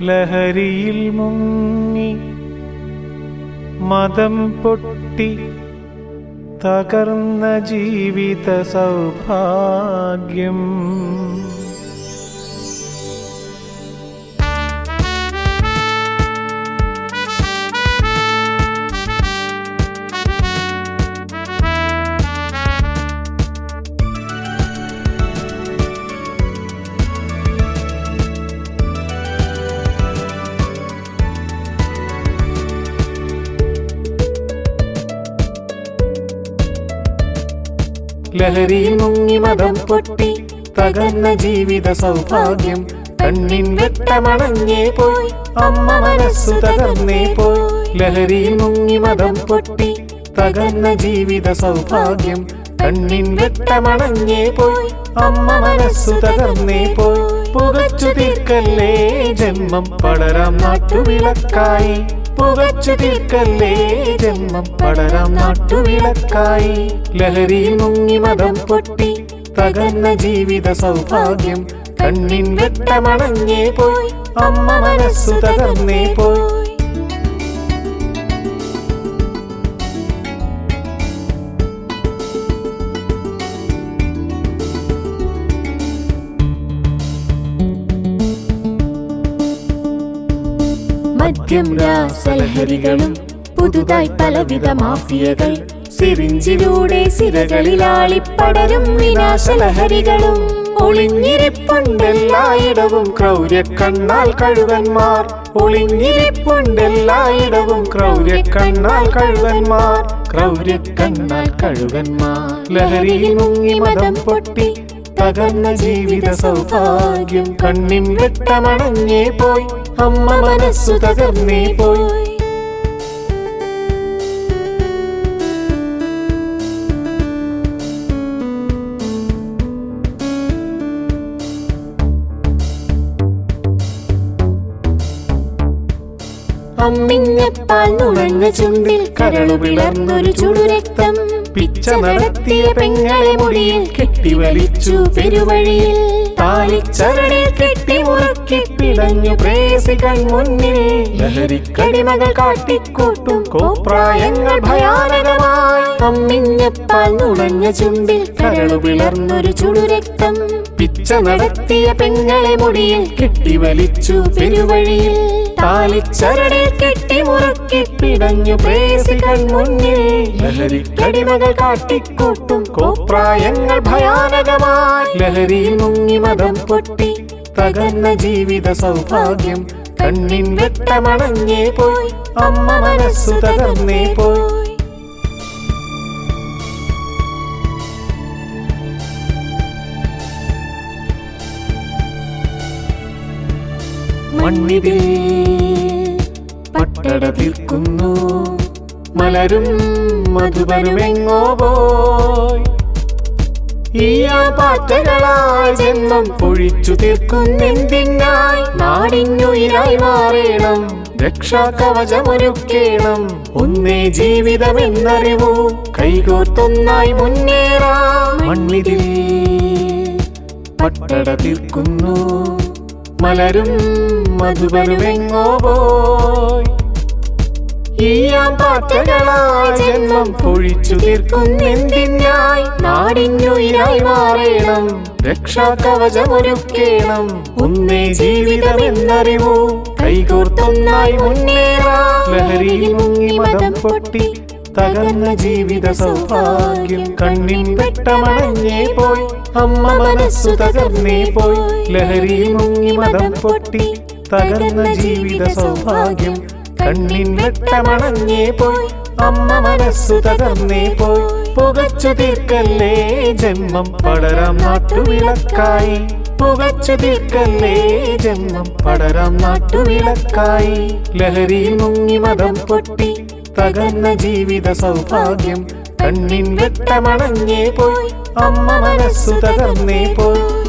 ലഹരിയിൽ മുങ്ങി മതം പൊട്ടി തകർന്ന ജീവിത സൗഭാഗ്യം. ലഹരിയിൽ മുങ്ങി മതം പൊട്ടി തകർന്ന ജീവിത സൗഭാഗ്യം കണ്ണിൻ വെട്ടമണഞ്ഞേ പോയി. അമ്മ മനസ്സു തകർന്നേ പോയി. ലഹരിയിൽ മുങ്ങി മതം പൊട്ടി തകർന്ന ജീവിത സൗഭാഗ്യം കണ്ണിൻ വെട്ടമണഞ്ഞേ പോയി. അമ്മ മനസ്സു തകർന്നേ പോയി. പുകച്ചു തീർക്കല്ലേ ജന്മം പടരാം നാട്ടുവിളക്കായി. പുകച്ചു തീർക്കല്ലേ? ജന്മം പടരാം നാട്ടുവിളക്കായി ലഹരിയിൽ മുങ്ങി മതം പൊട്ടി തകർന്ന ജീവിത സൗഭാഗ്യം കണ്ണിൻ വെട്ടമണഞ്ഞേ പോയി. അമ്മ മനസ്സു തകർന്നേ പോയി. മദ്യം രാസലഹരികളും പുതുതായി പലവിധ മാഫിയകൾ സിറിഞ്ചിലൂടെ സിരകളിലാളിപ്പടരും വിനാശലഹരികളും ഒളിഞ്ഞിരിപ്പുണ്ടെല്ലായിടവും ക്രൗര്യക്കണ്ണാൽ കഴുകന്മാർ ഒളിഞ്ഞിരിപ്പുണ്ടെല്ലായിടവും ക്രൗര്യക്കണ്ണാൽ കഴുകന്മാർ ക്രൗര്യക്കണ്ണാൽ കഴുകന്മാർ. ലഹരിയിൽ മുങ്ങി മതം പൊട്ടി തകർന്ന ജീവിത സൗഭാഗ്യം കണ്ണിൻ വെട്ടമണഞ്ഞേ പോയി. അമ്മ മനസ്സു തകർന്നേ പോയി. അമ്മിഞ്ഞപ്പാൽ നുണഞ്ഞ ചുണ്ടിൽ കരളു പിളർന്നൊരു ചുടുരക്തം. പിച്ച നടത്തിയ പെങ്ങളെ മുടിയിൽ കെട്ടിവലിച്ചു പെരുവഴിയിൽ. താലിച്ചരടിൽ കെട്ടി പിടഞ്ഞു പ്രേസികൾ മുന്നിൽ. കാട്ടിക്കൂട്ടും ഭയാനകമായി. അമ്മിഞ്ഞപ്പാൽ ചുണ്ടിൽ കരളു പിളർന്നൊരു ചുടുരക്തം. പിച്ച നടത്തിയ പെങ്ങളെ മുടിയിൽ കെട്ടിവലിച്ചു പെരുവഴിയിൽ. താലിച്ചരടിൽ കെട്ടി പിടഞ്ഞു പ്രേസികൾ മുന്നിൽ. ലഹരിക്കടിമകൾ കാട്ടിക്കൂട്ടും കോപ്രായങ്ങൾ ഭയാനകമായി. ലഹരിയിൽ മുങ്ങി മതം പൊട്ടി തകർന്ന ജീവിത സൗഭാഗ്യം കണ്ണിൻ വെട്ടമണഞ്ഞേ പോയി. അമ്മ മനസ്സു തകർന്നേ പോയി. മണ്ണിതിൽ പട്ടട തീർക്കുന്നു. മലരും മധുപരുമെങ്ങോ പോയി. ഈ പാറ്റകളായി ജന്മം പൊഴിച്ചു തീർക്കുന്നെന്തിനായി നാടിനുയിരായി മാറേണം. രക്ഷാകവചമൊരുക്കേണം. ഒന്നേ ജീവിതമെന്നറിവൂ. കൈകോർത്തൊന്നായി മുന്നേറാം. മണ്ണിതിൽ പട്ടട തീർക്കുന്നു. മലരും മധുബനുമെങ്ങോ പോയി. ഈയാം പാറ്റകളായി ജന്മം പൊഴിച്ചു തീർക്കുന്നെന്തിനായി നാടിനുയിരായി മാറേണം? രക്ഷാകവചമൊരുക്കേണം. ഒന്നേ ജീവിതമെന്നറിവൂ. കൈകോർത്തൊന്നായി മുന്നേറാം. ലഹരിയിൽ മുങ്ങി പൊട്ടി തകർന്ന ജീവിത സൗഭാഗ്യം. കണ്ണിൻ വെട്ടമണഞ്ഞേ പോയി അമ്മ മനസ്സു തകർന്നേ പോയി. ലഹരിയിൽ മുങ്ങി മതം പൊട്ടി തകർന്ന ജീവിത സൗഭാഗ്യം. കണ്ണിൻ വെട്ടമണഞ്ഞേ പോയി. അമ്മ മനസ്സു തകർന്നേ പോയി. പുകച്ചു തീർക്കല്ലേ ജന്മം? പടരാം നാട്ടുവിളക്കായി. പുകച്ചു തീർക്കല്ലേ ജന്മം? പടരാം നാട്ടുവിളക്കായി. ലഹരി മുങ്ങി മതം പൊട്ടി. തകർന്ന ജീവിത സൗഭാഗ്യം കണ്ണിൻ വെട്ടമണഞ്ഞേ പോയി. അമ്മ മനസ്സു തകർന്നേ പോയി.